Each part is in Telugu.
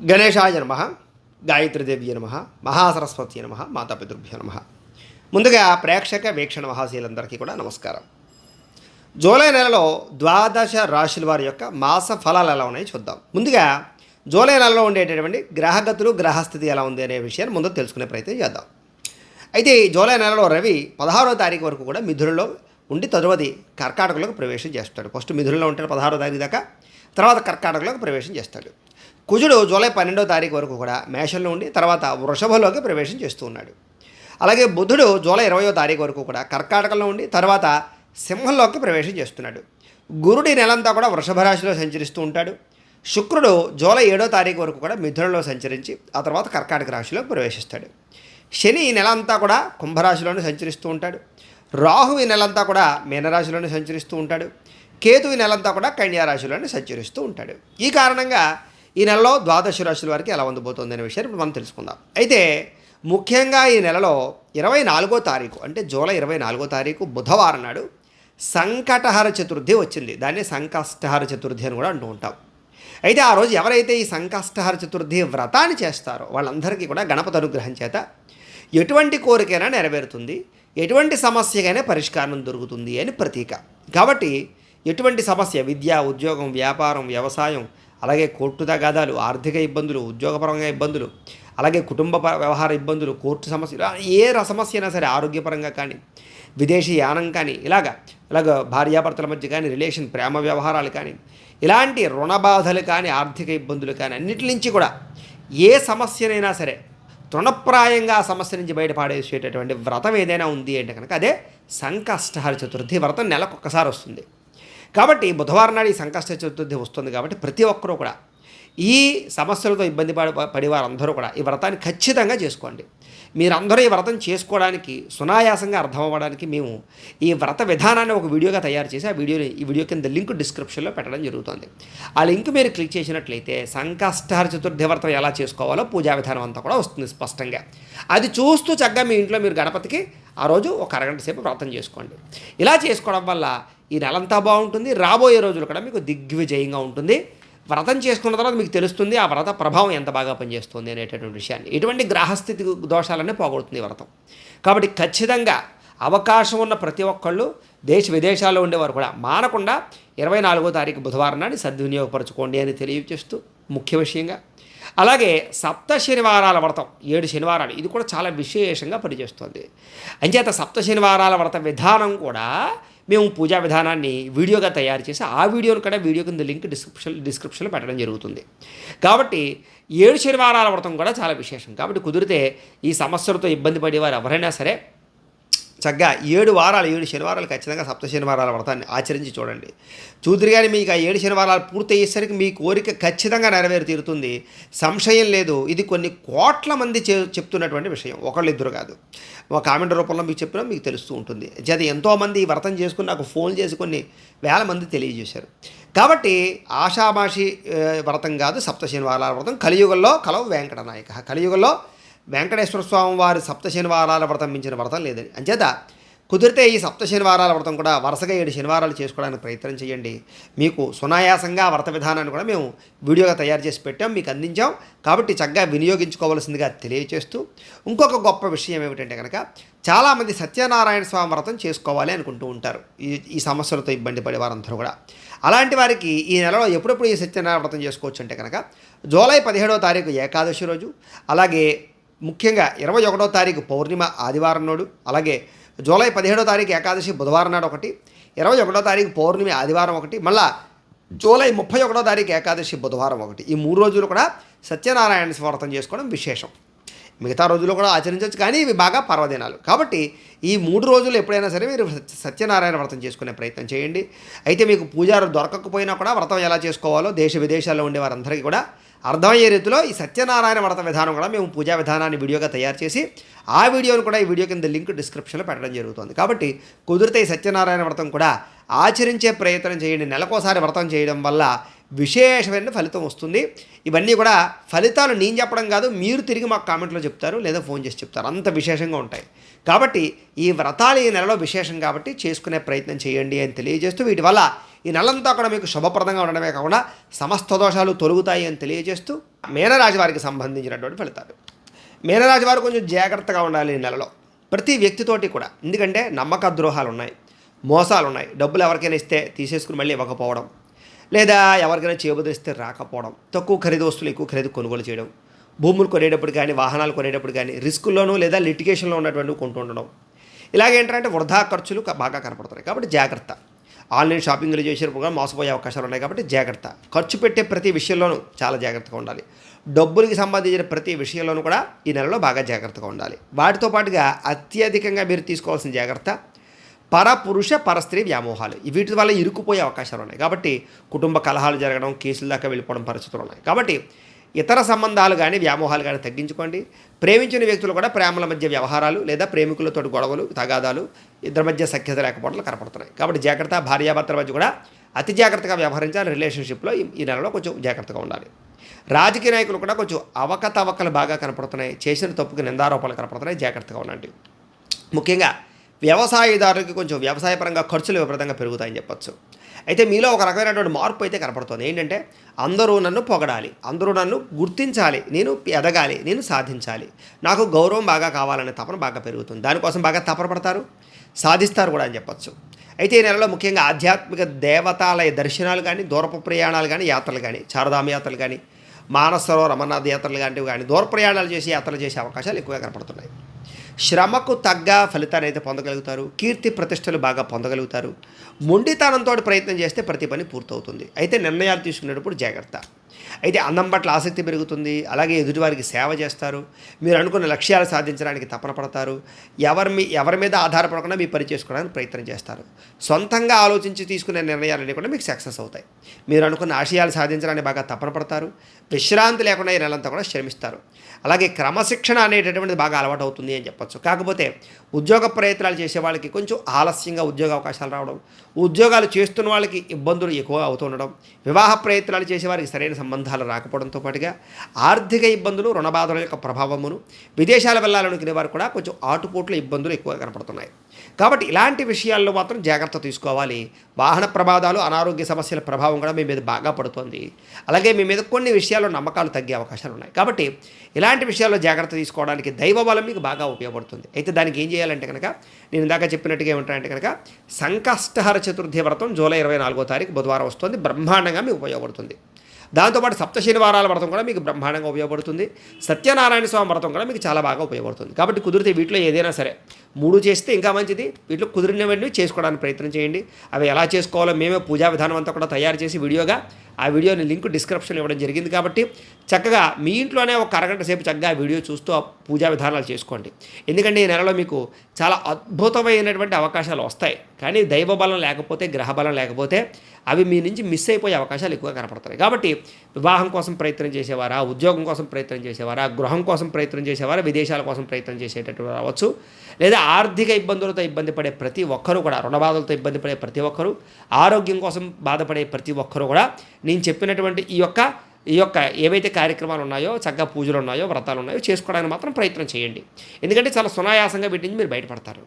గణేశాయ నమ గాయత్రీదేవ్య నమ మహాసరస్వతి నమ మాతాపితృభ్య నమ. ముందుగా ప్రేక్షక వీక్షణ మహాశీలందరికీ కూడా నమస్కారం. జూలై నెలలో ద్వాదశ రాశుల వారి యొక్క మాస ఫలాలు ఎలా ఉన్నాయో చూద్దాం. ముందుగా జూలై నెలలో ఉండేటటువంటి గ్రహగతులు గ్రహస్థితి ఎలా ఉంది అనే విషయాన్ని ముందు తెలుసుకునే ప్రయత్నం చేద్దాం. అయితే జూలై నెలలో రవి పదహారో తారీఖు వరకు కూడా మిథునంలో ఉండి తరువాతి కర్కాటకలోకి ప్రవేశం చేస్తాడు. ఫస్ట్ మిథునలో ఉంటాడు పదహారో తారీఖు దాకా తర్వాత కర్కాటకలోకి ప్రవేశం చేస్తాడు. కుజుడు జూలై పన్నెండో తారీఖు వరకు కూడా మేషంలో ఉండి తర్వాత వృషభలోకి ప్రవేశం చేస్తూ ఉన్నాడు. అలాగే బుధుడు జూలై ఇరవయో తారీఖు వరకు కూడా కర్కాటకంలో ఉండి తర్వాత సింహంలోకి ప్రవేశం చేస్తున్నాడు. గురుడి నెలంతా కూడా వృషభ రాశిలో సంచరిస్తూ ఉంటాడు. శుక్రుడు జూలై ఏడో తారీఖు వరకు కూడా మిథునంలో సంచరించి ఆ తర్వాత కర్కాటక రాశిలో ప్రవేశిస్తాడు. శని ఈ నెల అంతా కూడా కుంభరాశిలోనే సంచరిస్తూ ఉంటాడు. రాహు ఈ నెలంతా కూడా మీనరాశిలోనే సంచరిస్తూ ఉంటాడు. కేతు ఈ నెలంతా కూడా కన్యారాశిలోనే సంచరిస్తూ ఉంటాడు. ఈ కారణంగా ఈ నెలలో ద్వాదశ రాశుల వారికి ఎలా ఉండబోతుంది అనే విషయాన్ని ఇప్పుడు మనం తెలుసుకుందాం. అయితే ముఖ్యంగా ఈ నెలలో ఇరవై నాలుగో తారీఖు అంటే జూలై ఇరవై నాలుగో తారీఖు బుధవారం నాడు సంకటహర చతుర్థి వచ్చింది. దాన్ని సంకష్టహర చతుర్థి అని కూడా అంటూ ఉంటాం. అయితే ఆ రోజు ఎవరైతే ఈ సంకష్టహర చతుర్థి వ్రతాన్ని చేస్తారో వాళ్ళందరికీ కూడా గణపతి అనుగ్రహం చేత ఎటువంటి కోరికైనా నెరవేరుతుంది. ఎటువంటి సమస్యకైనా పరిష్కారం దొరుకుతుంది అని ప్రతీక. కాబట్టి ఎటువంటి సమస్య? విద్య ఉద్యోగం వ్యాపారం వ్యవసాయం అలాగే కోర్టు తగాదాలు ఆర్థిక ఇబ్బందులు ఉద్యోగపరంగా ఇబ్బందులు అలాగే కుటుంబ వ్యవహార ఇబ్బందులు కోర్టు సమస్యలు ఏ సమస్య అయినా సరే ఆరోగ్యపరంగా కానీ విదేశీ యానం కానీ ఇలాగ ఇలాగ భార్యాభర్తల మధ్య కానీ రిలేషన్ ప్రేమ వ్యవహారాలు కానీ ఇలాంటి రుణ బాధలు కానీ ఆర్థిక ఇబ్బందులు కానీ అన్నిటి నుంచి కూడా ఏ సమస్యనైనా సరే తృణప్రాయంగా ఆ సమస్య నుంచి బయటపడేసేటటువంటి వ్రతం ఏదైనా ఉంది అంటే కనుక అదే సంకష్టహర చతుర్థి వ్రతం నెలకొకసారి వస్తుంది. కాబట్టి బుధవారం నాడు ఈ సంకష్ట చతుర్థి వస్తుంది కాబట్టి ప్రతి ఒక్కరూ కూడా ఈ సమస్యలతో ఇబ్బంది పడి పడి వారందరూ కూడా ఈ వ్రతాన్ని ఖచ్చితంగా చేసుకోండి. మీరందరూ ఈ వ్రతం చేసుకోవడానికి సునాయాసంగా అర్థమవ్వడానికి మేము ఈ వ్రత విధానాన్ని ఒక వీడియోగా తయారు చేసి ఆ వీడియోని ఈ వీడియో కింద లింక్ డిస్క్రిప్షన్లో పెట్టడం జరుగుతుంది. ఆ లింక్ మీరు క్లిక్ చేసినట్లయితే సంకష్టహర చతుర్థి వ్రతం ఎలా చేసుకోవాలో పూజా విధానం అంతా కూడా వస్తుంది స్పష్టంగా. అది చూస్తూ చక్కగా మీ ఇంట్లో మీరు గణపతికి ఆ రోజు ఒక అరగంట సేపు వ్రతం చేసుకోండి. ఇలా చేసుకోవడం వల్ల ఈ నెలంతా బాగుంటుంది. రాబోయే రోజులు కూడా మీకు దిగ్విజయంగా ఉంటుంది. వ్రతం చేసుకున్న తర్వాత మీకు తెలుస్తుంది ఆ వ్రత ప్రభావం ఎంత బాగా పనిచేస్తుంది అనేటటువంటి విషయాన్ని. ఇటువంటి గ్రహస్థితి దోషాలనే పోగొడుతుంది వ్రతం. కాబట్టి ఖచ్చితంగా అవకాశం ఉన్న ప్రతి ఒక్కళ్ళు దేశ విదేశాల్లో ఉండేవారు కూడా మానకుండా ఇరవై నాలుగో తారీఖు బుధవారం నాడు సద్వినియోగపరచుకోండి అని తెలియజేస్తూ ముఖ్య విషయంగా అలాగే సప్త శనివారాల వ్రతం ఏడు శనివారాలు ఇది కూడా చాలా విశేషంగా పనిచేస్తుంది. అంచేత సప్త శనివారాల వ్రత విధానం కూడా మేము పూజా విధానాన్ని వీడియోగా తయారు చేసి ఆ వీడియోను కూడా వీడియో కింద లింక్ డిస్క్రిప్షన్ డిస్క్రిప్షన్లో పెట్టడం జరుగుతుంది. కాబట్టి ఏడు శనివారాల వ్రతం కూడా చాలా విశేషం. కాబట్టి కుదిరితే ఈ సమస్యలతో ఇబ్బంది పడేవారు ఎవరైనా సరే చక్కగా ఏడు వారాలు ఏడు శనివారాలు ఖచ్చితంగా సప్త శనివారాల వ్రతాన్ని ఆచరించి చూడండి. చూద్దరు కానీ మీకు ఆ ఏడు శనివారాలు పూర్తయ్యేసరికి మీ కోరిక ఖచ్చితంగా నెరవేరు తీరుతుంది సంశయం లేదు. ఇది కొన్ని కోట్ల మంది చె చెప్తున్నటువంటి విషయం. ఒకళ్ళు ఇద్దరు కాదు. ఒక కామెంట్ రూపంలో మీకు చెప్పినా మీకు తెలుస్తూ ఉంటుంది. చేత ఎంతోమంది ఈ వ్రతం చేసుకుని నాకు ఫోన్ చేసి కొన్ని వేల మంది తెలియజేశారు. కాబట్టి ఆషామాషి వ్రతం కాదు సప్త శనివారాల వ్రతం. కలియుగంలో కలవు వెంకటనాయక. కలియుగంలో వెంకటేశ్వర స్వామి వారి సప్త శనివారాల వ్రతం మించిన వ్రతం లేదని అంచేత కుదిరితే ఈ సప్త శనివారాల వ్రతం కూడా వరుసగా ఏడు శనివారాలు చేసుకోవడానికి ప్రయత్నం చేయండి. మీకు సునాయాసంగా వ్రత విధానాన్ని కూడా మేము వీడియోగా తయారు చేసి పెట్టాం మీకు అందించాం. కాబట్టి చక్కగా వినియోగించుకోవాల్సిందిగా తెలియచేస్తూ ఇంకొక గొప్ప విషయం ఏమిటంటే కనుక చాలామంది సత్యనారాయణ స్వామి వ్రతం చేసుకోవాలి అనుకుంటూ ఉంటారు. ఈ ఈ సమస్యలతో ఇబ్బంది పడే వారందరూ కూడా. అలాంటి వారికి ఈ నెలలో ఎప్పుడెప్పుడు ఈ సత్యనారాయణ వ్రతం చేసుకోవచ్చు అంటే కనుక జూలై పదిహేడవ తారీఖు ఏకాదశి రోజు అలాగే ముఖ్యంగా ఇరవై ఒకటో తారీఖు పౌర్ణిమ ఆదివారం నాడు అలాగే జూలై పదిహేడో తారీఖు ఏకాదశి బుధవారం నాడు ఒకటి ఇరవై ఒకటో తారీఖు పౌర్ణమి ఆదివారం ఒకటి మళ్ళా జూలై ముప్పై ఒకటో తారీఖు ఏకాదశి బుధవారం ఒకటి. ఈ మూడు రోజులు కూడా సత్యనారాయణ వ్రతం చేసుకోవడం విశేషం. మిగతా రోజులు కూడా ఆచరించవచ్చు కానీ ఇవి బాగా పర్వదినాలు. కాబట్టి ఈ మూడు రోజులు ఎప్పుడైనా సరే మీరు సత్యనారాయణ వ్రతం చేసుకునే ప్రయత్నం చేయండి. అయితే మీకు పూజారు దొరకకపోయినా కూడా వ్రతం ఎలా చేసుకోవాలో దేశ విదేశాల్లో ఉండే వారందరికీ కూడా అర్థమయ్యే రీతిలో ఈ సత్యనారాయణ వ్రత విధానం కూడా మేము పూజా విధానాన్ని వీడియోగా తయారు చేసి ఆ వీడియోను కూడా ఈ వీడియో కింద లింక్ డిస్క్రిప్షన్లో పెట్టడం జరుగుతుంది. కాబట్టి కుదిరితే ఈ సత్యనారాయణ వ్రతం కూడా ఆచరించే ప్రయత్నం చేయండి. నెలకోసారి వ్రతం చేయడం వల్ల విశేషమైన ఫలితం వస్తుంది. ఇవన్నీ కూడా ఫలితాలు నేను చెప్పడం కాదు మీరు తిరిగి మాకు కామెంట్లో చెప్తారు లేదా ఫోన్ చేసి చెప్తారు. అంత విశేషంగా ఉంటాయి. కాబట్టి ఈ వ్రతాలు ఈ నెలలో విశేషం కాబట్టి చేసుకునే ప్రయత్నం చేయండి అని తెలియజేస్తూ వీటి వల్ల ఈ నెలంతా కూడా మీకు శుభప్రదంగా ఉండడమే కాకుండా సమస్త దోషాలు తొలుగుతాయి అని తెలియజేస్తూ మీనరాశి వారికి సంబంధించినటువంటి ఫలితాలు. మేనరాజు వారు కొంచెం జాగ్రత్తగా ఉండాలి ఈ నెలలో. ప్రతి వ్యక్తితోటి కూడా. ఎందుకంటే నమ్మక ద్రోహాలు ఉన్నాయి. మోసాలు ఉన్నాయి. డబ్బులు ఎవరికైనా ఇస్తే తీసేసుకుని మళ్ళీ ఇవ్వకపోవడం. లేదా ఎవరికైనా చేబుదిస్తే రాకపోవడం. తక్కువ ఖరీదు వస్తువులు ఎక్కువ ఖరీదు కొనుగోలు చేయడం. భూములు కొనేటప్పుడు కానీ వాహనాలు కొనేటప్పుడు కానీ రిస్కుల్లోనూ లేదా లిటిగేషన్లో ఉన్నటువంటి కొంటూ ఉండడం. ఇలాగేంటంటే వృధా ఖర్చులు బాగా కనపడుతున్నాయి కాబట్టి జాగ్రత్త. ఆన్లైన్ షాపింగ్లు చేసేటప్పుడు కూడా మోసపోయే అవకాశాలు ఉన్నాయి కాబట్టి జాగ్రత్త. ఖర్చు పెట్టే ప్రతి విషయంలోనూ చాలా జాగ్రత్తగా ఉండాలి. డబ్బులకి సంబంధించిన ప్రతి విషయంలోనూ కూడా ఈ నెలలో బాగా జాగ్రత్తగా ఉండాలి. వాటితో పాటుగా అత్యధికంగా మీరు తీసుకోవాల్సిన జాగ్రత్త పరపురుష పరస్త్రీ వ్యామోహాలు. వీటి వల్ల ఇరుక్కుపోయే అవకాశాలు ఉన్నాయి. కాబట్టి కుటుంబ కలహాలు జరగడం కేసుల దాకా వెళ్ళిపోవడం పరిస్థితులు ఉన్నాయి. కాబట్టి ఇతర సంబంధాలు కానీ వ్యామోహాలు కానీ తగ్గించుకోండి. ప్రేమించిన వ్యక్తులు కూడా ప్రేమల మధ్య వ్యవహారాలు లేదా ప్రేమికులతో గొడవలు తగాదాలు ఇద్దరి మధ్య సఖ్యత లేకపోవడం కనపడుతున్నాయి. కాబట్టి జాగ్రత్త భార్యాభర్తల మధ్య కూడా అతి జాగ్రత్తగా వ్యవహరించాలి. రిలేషన్షిప్లో ఈ- నెలలో కొంచెం జాగ్రత్తగా ఉండాలి. రాజకీయ నాయకులు కూడా కొంచెం అవకతవకలు బాగా కనపడుతున్నాయి. చేసిన తప్పుకి నిందారోపణలు కనపడుతున్నాయి. జాగ్రత్తగా ఉండండి. ముఖ్యంగా వ్యవసాయదారులకి కొంచెం వ్యవసాయపరంగా ఖర్చులు విపరీతంగా పెరుగుతాయని చెప్పచ్చు. అయితే మీలో ఒక రకమైనటువంటి మార్పు అయితే కనపడుతుంది. ఏంటంటే అందరూ నన్ను పొగడాలి అందరూ నన్ను గుర్తించాలి నేను ఎదగాలి నేను సాధించాలి. నాకు గౌరవం బాగా కావాలనే తపన బాగా పెరుగుతుంది. దానికోసం బాగా తపన పడతారు సాధిస్తారు కూడా అని చెప్పచ్చు. అయితే ఈ నెలలో ముఖ్యంగా ఆధ్యాత్మిక దేవతాలయ దర్శనాలు కానీ దూరపు ప్రయాణాలు కానీ యాత్రలు కానీ చారధామ యాత్రలు కానీ మానసరోవర్ అమర్నాథ్ యాత్రలు లాంటివి కానీ దూర ప్రయాణాలు చేసి యాత్రలు చేసే అవకాశాలు ఎక్కువగా కనపడుతున్నాయి. శ్రమకు తగ్గ ఫలితాన్ని అయితే పొందగలుగుతారు కీర్తి ప్రతిష్టలు బాగా పొందగలుగుతారు. మొండితనంతో ప్రయత్నం చేస్తే ప్రతి పని పూర్తవుతుంది. అయితే నిర్ణయాలు తీసుకునేటప్పుడు జాగ్రత్త. అయితే అన్నం పట్ల ఆసక్తి పెరుగుతుంది అలాగే ఎదుటివారికి సేవ చేస్తారు. మీరు అనుకున్న లక్ష్యాలు సాధించడానికి తపన పడతారు. ఎవరి మీ ఎవరి మీద ఆధారపడకుండా మీ పని చేసుకోవడానికి ప్రయత్నం చేస్తారు. సొంతంగా ఆలోచించి తీసుకునే నిర్ణయాలన్నీ కూడా మీకు సక్సెస్ అవుతాయి. మీరు అనుకున్న ఆశయాలు సాధించడానికి బాగా తపన పడతారు. విశ్రాంతి లేకుండా ఈ నెలంతా కూడా శ్రమిస్తారు. అలాగే క్రమశిక్షణ అనేటటువంటిది బాగా అలవాటు అవుతుంది అని చెప్పొచ్చు. కాకపోతే ఉద్యోగ ప్రయత్నాలు చేసే వాళ్ళకి కొంచెం ఆలస్యంగా ఉద్యోగ అవకాశాలు రావడం ఉద్యోగాలు చేస్తున్న వాళ్ళకి ఇబ్బందులు ఎక్కువ అవుతుండడం వివాహ ప్రయత్నాలు చేసేవారికి సరైన సంబంధాలు రాకపోవడంతో పాటుగా ఆర్థిక ఇబ్బందులు రుణబాధల యొక్క ప్రభావమును విదేశాలు వెళ్ళాలనుకునే వారు కూడా కొంచెం ఆటుపోట్ల ఇబ్బందులు ఎక్కువ కనపడుతున్నాయి. కాబట్టి ఇలాంటి విషయాల్లో మాత్రం జాగ్రత్త తీసుకోవాలి. వాహన ప్రమాదాలు అనారోగ్య సమస్యల ప్రభావం కూడా మీ మీద బాగా పడుతుంది. అలాగే మీ మీద కొన్ని విషయాల్లో నమ్మకాలు తగ్గే అవకాశాలు ఉన్నాయి. కాబట్టి ఇలాంటి విషయాల్లో జాగ్రత్త తీసుకోవడానికి దైవ బలం మీకు బాగా ఉపయోగపడుతుంది. అయితే దానికి ఏం చేయాలంటే కనుక నేను ఇందాక చెప్పినట్టుగా ఏమంటానంటే కనుక సంకష్టహర చతుర్థి వ్రతం జూలై ఇరవై నాలుగో తారీఖు బుధవారం వస్తుంది. బ్రహ్మాండంగా మీకు ఉపయోగపడుతుంది. దాంతోపాటు సప్త శనివారాల వ్రతం కూడా మీకు బ్రహ్మాండంగా ఉపయోగపడుతుంది. సత్యనారాయణ స్వామి వ్రతం కూడా మీకు చాలా బాగా ఉపయోగపడుతుంది. కాబట్టి కుదిరితే వీటిలో ఏదైనా సరే మూడు చేస్తే ఇంకా మంచిది. వీటిలో కుదిరినవన్నీ చేసుకోవడానికి ప్రయత్నం చేయండి. అవి ఎలా చేసుకోవాలో మేమే పూజా విధానం అంతా కూడా తయారు చేసి వీడియోగా ఆ వీడియోని లింక్ డిస్క్రిప్షన్ ఇవ్వడం జరిగింది కాబట్టి చక్కగా మీ ఇంట్లోనే ఒక అరగంట సేపు చక్కగా ఆ వీడియో చూస్తూ ఆ పూజా విధానాలు చేసుకోండి. ఎందుకంటే ఈ నెలలో మీకు చాలా అద్భుతమైనటువంటి అవకాశాలు వస్తాయి. కానీ దైవ బలం లేకపోతే గ్రహ బలం లేకపోతే అవి మీ నుంచి మిస్ అయిపోయే అవకాశాలు ఎక్కువ కనపడతాయి. కాబట్టి వివాహం కోసం ప్రయత్నం చేసేవారా ఉద్యోగం కోసం ప్రయత్నం చేసేవారా గృహం కోసం ప్రయత్నం చేసేవారా విదేశాల కోసం ప్రయత్నం చేసేటట్టు రావచ్చు. లేదా ఆర్థిక ఇబ్బందులతో ఇబ్బంది పడే ప్రతి ఒక్కరూ కూడా రుణబాధలతో ఇబ్బంది పడే ప్రతి ఒక్కరూ ఆరోగ్యం కోసం బాధపడే ప్రతి ఒక్కరూ కూడా నేను చెప్పినటువంటి ఈ యొక్క ఈ యొక్క ఏవైతే కార్యక్రమాలు ఉన్నాయో చక్కగా పూజలు ఉన్నాయో వ్రతాలు ఉన్నాయో చేసుకోవడానికి మాత్రం ప్రయత్నం చేయండి. ఎందుకంటే చాలా సునాయాసంగా వీటి నుంచి మీరు బయటపడతారు.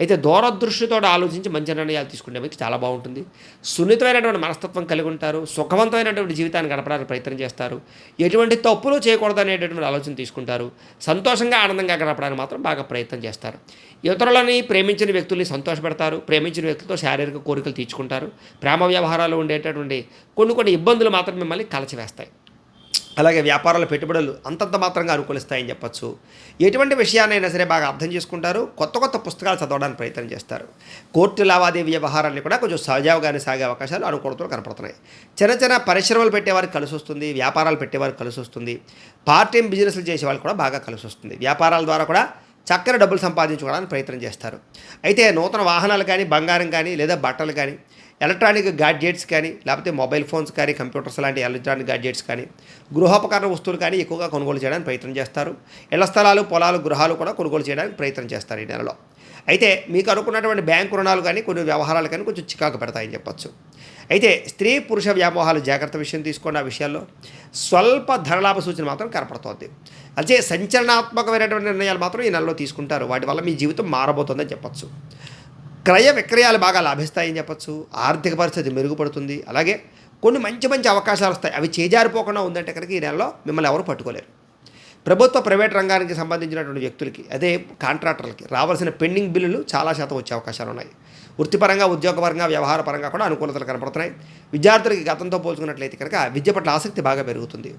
అయితే దూరదృష్టితో ఆలోచించి మంచి నిర్ణయాలు తీసుకునే మీకు చాలా బాగుంటుంది. సున్నితమైనటువంటి మనస్తత్వం కలిగి ఉంటారు. సుఖవంతమైనటువంటి జీవితాన్ని గడపడానికి ప్రయత్నం చేస్తారు. ఎటువంటి తప్పులు చేయకూడదు అనేటటువంటి ఆలోచన తీసుకుంటారు. సంతోషంగా ఆనందంగా గడపడానికి మాత్రం బాగా ప్రయత్నం చేస్తారు. ఇతరులని ప్రేమించిన వ్యక్తుల్ని సంతోషపెడతారు. ప్రేమించిన వ్యక్తులతో శారీరక కోరికలు తీర్చుకుంటారు. ప్రేమ వ్యవహారాలు ఉండేటటువంటి కొన్ని కొన్ని ఇబ్బందులు మాత్రం మిమ్మల్ని కలచివేస్తాయి. అలాగే వ్యాపారాల పెట్టుబడులు అంతంత మాత్రంగా అనుకూలిస్తాయని చెప్పచ్చు. ఎటువంటి విషయాన్నైనా సరే బాగా అర్థం చేసుకుంటారు. కొత్త కొత్త పుస్తకాలు చదవడానికి ప్రయత్నం చేస్తారు. కోర్టు లావాదేవీ వ్యవహారాన్ని కూడా కొంచెం సజావుగానే సాగే అవకాశాలు అనుకూలతలు కనపడుతున్నాయి. చిన్న చిన్న పరిశ్రమలు పెట్టేవారికి కలిసి వస్తుంది వ్యాపారాలు పెట్టేవారికి కలిసి వస్తుంది పార్ట్ టైం బిజినెస్లు చేసే వాళ్ళు కూడా బాగా కలిసి వస్తుంది వ్యాపారాల ద్వారా కూడా చక్కని డబ్బులు సంపాదించుకోవడానికి ప్రయత్నం చేస్తారు. అయితే నూతన వాహనాలు కానీ బంగారం కానీ లేదా బట్టలు కానీ ఎలక్ట్రానిక్ గాడ్జెట్స్ కానీ లేకపోతే మొబైల్ ఫోన్స్ కానీ కంప్యూటర్స్ లాంటి ఎలక్ట్రానిక్ గాడ్జెట్స్ కానీ గృహోపకరణ వస్తువులు కానీ ఎక్కువగా కొనుగోలు చేయడానికి ప్రయత్నం చేస్తారు. ఇళ్ళ స్థలాలు పొలాలు గృహాలు కూడా కొనుగోలు చేయడానికి ప్రయత్నం చేస్తారు ఈ నెలలో. అయితే మీకు అనుకున్నటువంటి బ్యాంకు రుణాలు కానీ కొన్ని వ్యవహారాలు కానీ కొంచెం చికాకు పెడతాయని చెప్పచ్చు. అయితే స్త్రీ పురుష వ్యామోహాలు జాగ్రత్త విషయం తీసుకున్న విషయాల్లో. స్వల్ప ధనలాభ సూచన మాత్రం కనపడుతోంది. అదే సంచలనాత్మకమైనటువంటి నిర్ణయాలు మాత్రం ఈ నెలలో తీసుకుంటారు. వాటి వల్ల మీ జీవితం మారబోతుందని చెప్పచ్చు. క్రయ విక్రయాలు బాగా లాభిస్తాయని చెప్పొచ్చు. ఆర్థిక పరిస్థితి మెరుగుపడుతుంది. అలాగే కొన్ని మంచి మంచి అవకాశాలు వస్తాయి. అవి చేజారిపోకుండా ఉందంటే కనుక ఈ నెలలో మిమ్మల్ని ఎవరు పట్టుకోలేరు. ప్రభుత్వ ప్రైవేట్ రంగానికి సంబంధించినటువంటి వ్యక్తులకి అదే కాంట్రాక్టర్లకి రావాల్సిన పెండింగ్ బిల్లులు చాలా శాతం వచ్చే అవకాశాలు ఉన్నాయి. వృత్తిపరంగా ఉద్యోగపరంగా వ్యవహారపరంగా కూడా అనుకూలతలు కనపడుతున్నాయి. విద్యార్థులకి గతంతో పోల్చుకున్నట్లయితే కనుక విద్య పట్ల ఆసక్తి బాగా పెరుగుతుంది.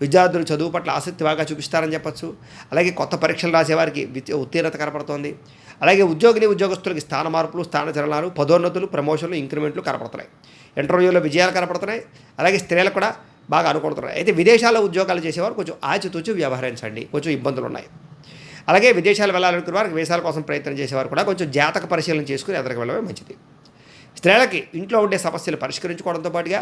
విద్యార్థులు చదువు పట్ల ఆసక్తి బాగా చూపిస్తారని చెప్పచ్చు. అలాగే కొత్త పరీక్షలు రాసేవారికి విద్య ఉత్తీర్ణత కనపడుతోంది. అలాగే ఉద్యోగిని ఉద్యోగస్తులకి స్థాన మార్పులు స్థాన చలనాలు పదోన్నతులు ప్రమోషన్లు ఇంక్రిమెంట్లు కనపడుతున్నాయి. ఇంటర్వ్యూలో విజయాలు కనపడుతున్నాయి. అలాగే స్త్రీలకు కూడా బాగా అనుకుంటున్నారు అయితే విదేశాల్లో ఉద్యోగాలు చేసేవారు కొంచెం ఆచితూచి వ్యవహరించండి. కొంచెం ఇబ్బందులు ఉన్నాయి అలాగే విదేశాలు వెళ్ళాలనుకున్న వారికి వీసాల కోసం ప్రయత్నం చేసేవారు కూడా కొంచెం జాతక పరిశీలన చేసుకుని ఎదురుకు వెళ్ళడమే మంచిది. స్త్రీలకి ఇంట్లో ఉండే సమస్యలు పరిష్కరించుకోవడంతో పాటుగా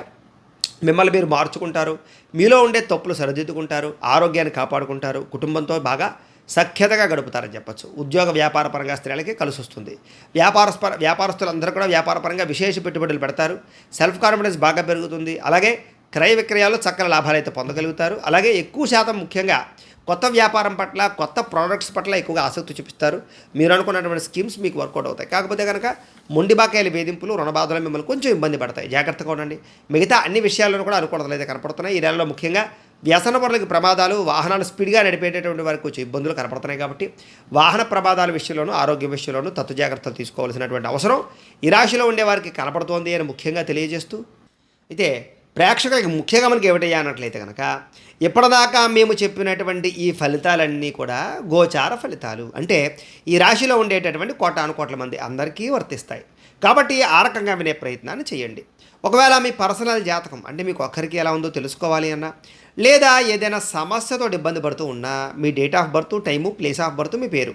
మిమ్మల్ని మీరు మార్చుకుంటారు. మీలో ఉండే తప్పులు సరిదిద్దుకుంటారు. ఆరోగ్యాన్ని కాపాడుకుంటారు. కుటుంబంతో బాగా సఖ్యతగా గడుపుతారని చెప్పొచ్చు. ఉద్యోగ వ్యాపార పరంగా స్త్రీలకి కలిసి వస్తుంది వ్యాపార వ్యాపారస్తులందరూ కూడా వ్యాపార పరంగా విశేష పెట్టుబడులు పెడతారు. సెల్ఫ్ కాన్ఫిడెన్స్ బాగా పెరుగుతుంది. అలాగే క్రయ విక్రయాలు చక్కని లాభాలు అయితే పొందగలుగుతారు. అలాగే ఎక్కువ శాతం ముఖ్యంగా కొత్త వ్యాపారం పట్ల కొత్త ప్రోడక్ట్స్ పట్ల ఎక్కువగా ఆసక్తి చూపిస్తారు. మీరు అనుకున్నటువంటి స్కీమ్స్ మీకు వర్కౌట్ అవుతాయి. కాకపోతే కనుక మొండిబాకాయల వేధింపులు రుణబాధలు మిమ్మల్ని కొంచెం ఇబ్బంది పడతాయి. జాగ్రత్తగా ఉండండి. మిగతా అన్ని విషయాలను కూడా అనుకూలతలైతే అయితే కనపడుతున్నాయి. ఈ నెలలో ముఖ్యంగా వ్యసన పనులకు ప్రమాదాలు వాహనాలు స్పీడ్గా నడిపేటటువంటి వారికి కొంచెం ఇబ్బందులు కనపడుతున్నాయి కాబట్టి వాహన ప్రమాదాల విషయంలోనూ ఆరోగ్య విషయంలోనూ తత్తు జాగ్రత్తలు తీసుకోవాల్సినటువంటి అవసరం ఈ రాశిలో ఉండే వారికి కనపడుతోంది అని ముఖ్యంగా తెలియజేస్తూ. అయితే ప్రేక్షకులకి ముఖ్యంగా మనకి ఏమిటయ్యా అన్నట్లయితే కనుక ఇప్పటిదాకా మేము చెప్పినటువంటి ఈ ఫలితాలన్నీ కూడా గోచార ఫలితాలు. అంటే ఈ రాశిలో ఉండేటటువంటి కోటాను కోట్ల మంది అందరికీ వర్తిస్తాయి. కాబట్టి ఆ రకంగా వినే ప్రయత్నాన్ని చేయండి. ఒకవేళ మీ పర్సనల్ జాతకం అంటే మీకు ఒక్కరికి ఎలా ఉందో తెలుసుకోవాలి అన్నా లేదా ఏదైనా సమస్యతో ఇబ్బంది పడుతూ ఉన్నా మీ date of birth time place of birth మీ పేరు.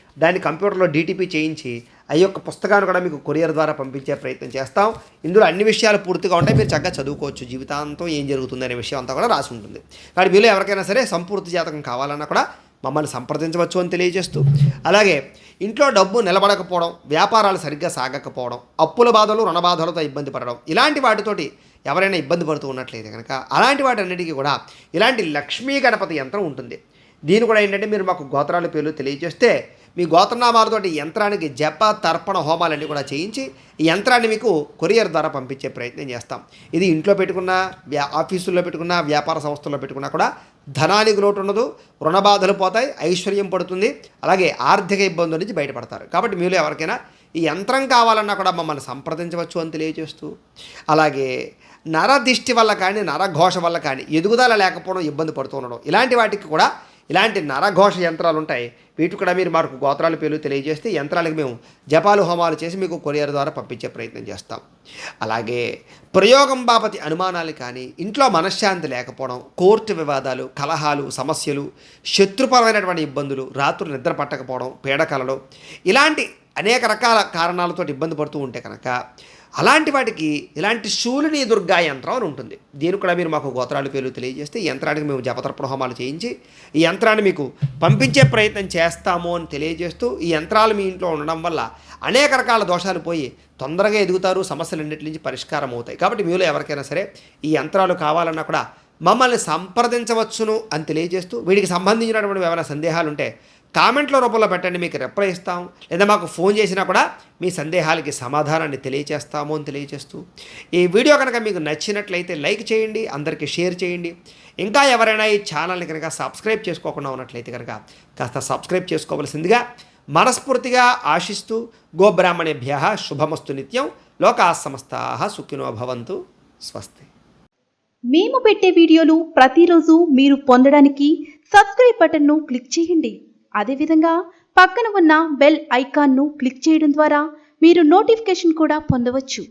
దాన్ని కంప్యూటర్లో డీటీపీ చేయించి ఆ యొక్క పుస్తకాన్ని కూడా మీకు కొరియర్ ద్వారా పంపించే ప్రయత్నం చేస్తాం. ఇందులో అన్ని విషయాలు పూర్తిగా ఉంటాయి. మీరు చక్కగా చదువుకోవచ్చు. జీవితాంతం ఏం జరుగుతుంది అనే విషయం అంతా కూడా రాసి ఉంటుంది. కానీ మీలో ఎవరికైనా సరే సంపూర్తి జాతకం కావాలన్నా కూడా మమ్మల్ని సంప్రదించవచ్చు అని తెలియజేస్తూ. అలాగే ఇంట్లో డబ్బు నిలబడకపోవడం వ్యాపారాలు సరిగ్గా సాగకపోవడం అప్పుల బాధలు రుణ బాధలతో ఇబ్బంది పడడం ఇలాంటి వాటితోటి ఎవరైనా ఇబ్బంది పడుతూ ఉన్నట్లయితే కనుక అలాంటి వాటన్నిటికీ కూడా ఇలాంటి లక్ష్మీ గణపతి యంత్రం ఉంటుంది. దీని కూడా ఏంటంటే మీరు మాకు గోత్రాల పేర్లు తెలియజేస్తే మీ గోత్రనామాలతోటి యంత్రానికి జప తర్పణ హోమాలన్నీ కూడా చేయించి ఈ యంత్రాన్ని మీకు కొరియర్ ద్వారా పంపించే ప్రయత్నం చేస్తాం. ఇది ఇంట్లో పెట్టుకున్న వ్యా ఆఫీసుల్లో పెట్టుకున్న వ్యాపార సంస్థల్లో పెట్టుకున్నా కూడా ధనానికి లోటు ఉండదు రుణబాధలు పోతాయి ఐశ్వర్యం పడుతుంది అలాగే ఆర్థిక ఇబ్బందుల నుంచి బయటపడతారు. కాబట్టి మీరు ఎవరికైనా ఈ యంత్రం కావాలన్నా కూడా మమ్మల్ని సంప్రదించవచ్చు అని తెలియజేస్తూ అలాగే నరదిష్టి వల్ల కానీ నరఘోష వల్ల కానీ ఎదుగుదల లేకపోవడం ఇబ్బంది పడుతూ ఉండడం ఇలాంటి వాటికి కూడా ఇలాంటి నరఘోష యంత్రాలు ఉంటాయి వీటి కూడా మీరు మాకు గోత్రాల పేర్లు తెలియజేస్తే యంత్రాలకు మేము జపాలు హోమాలు చేసి మీకు కొరియర్ ద్వారా పంపించే ప్రయత్నం చేస్తాం. అలాగే ప్రయోగం బాపతి అనుమానాలు కానీ ఇంట్లో మనశ్శాంతి లేకపోవడం కోర్టు వివాదాలు కలహాలు సమస్యలు శత్రుపరమైనటువంటి ఇబ్బందులు రాత్రులు నిద్ర పట్టకపోవడం పీడకలలు ఇలాంటి అనేక రకాల కారణాలతో ఇబ్బంది పడుతూ ఉంటే కనుక అలాంటి వాటికి ఇలాంటి శూలిని దుర్గా యంత్రం అని ఉంటుంది. దీని కూడా మీరు మాకు గోత్రాలు పేర్లు తెలియజేస్తే ఈ యంత్రానికి మేము జపతర్పణ హోమాలు చేయించి ఈ యంత్రాన్ని మీకు పంపించే ప్రయత్నం చేస్తాము అని తెలియజేస్తూ ఈ యంత్రాలు మీ ఇంట్లో ఉండడం వల్ల అనేక రకాల దోషాలు పోయి తొందరగా ఎదుగుతారు. సమస్యలన్నింటి నుంచి పరిష్కారం అవుతాయి. కాబట్టి మీలో ఎవరికైనా సరే ఈ యంత్రాలు కావాలన్నా కూడా మమ్మల్ని సంప్రదించవచ్చును అని తెలియజేస్తూ వీటికి సంబంధించినటువంటి ఏమైనా సందేహాలు ఉంటే కామెంట్ల రూపంలో పెట్టండి మీకు రిప్లై ఇస్తాం. లేదా మాకు ఫోన్ చేసినా కూడా మీ సందేహాలకి సమాధానాన్ని తెలియచేస్తాము అని తెలియజేస్తూ ఈ వీడియో కనుక మీకు నచ్చినట్లయితే లైక్ చేయండి అందరికీ షేర్ చేయండి. ఇంకా ఎవరైనా ఈ ఛానల్ని కనుక సబ్స్క్రైబ్ చేసుకోకుండా ఉన్నట్లయితే కనుక కాస్త సబ్స్క్రైబ్ చేసుకోవలసిందిగా మనస్ఫూర్తిగా ఆశిస్తూ గోబ్రాహ్మణేభ్య శుభమస్తు నిత్యం. లోకా సమస్తా సుఖినో భవంతు. స్వస్తి. మేము పెట్టే వీడియోలు ప్రతిరోజు మీరు పొందడానికి సబ్స్క్రైబ్ బటన్ను క్లిక్ చేయండి. అదేవిధంగా పక్కన ఉన్న బెల్ ఐకాన్ను క్లిక్ చేయడం ద్వారా మీరు నోటిఫికేషన్ కూడా పొందవచ్చు.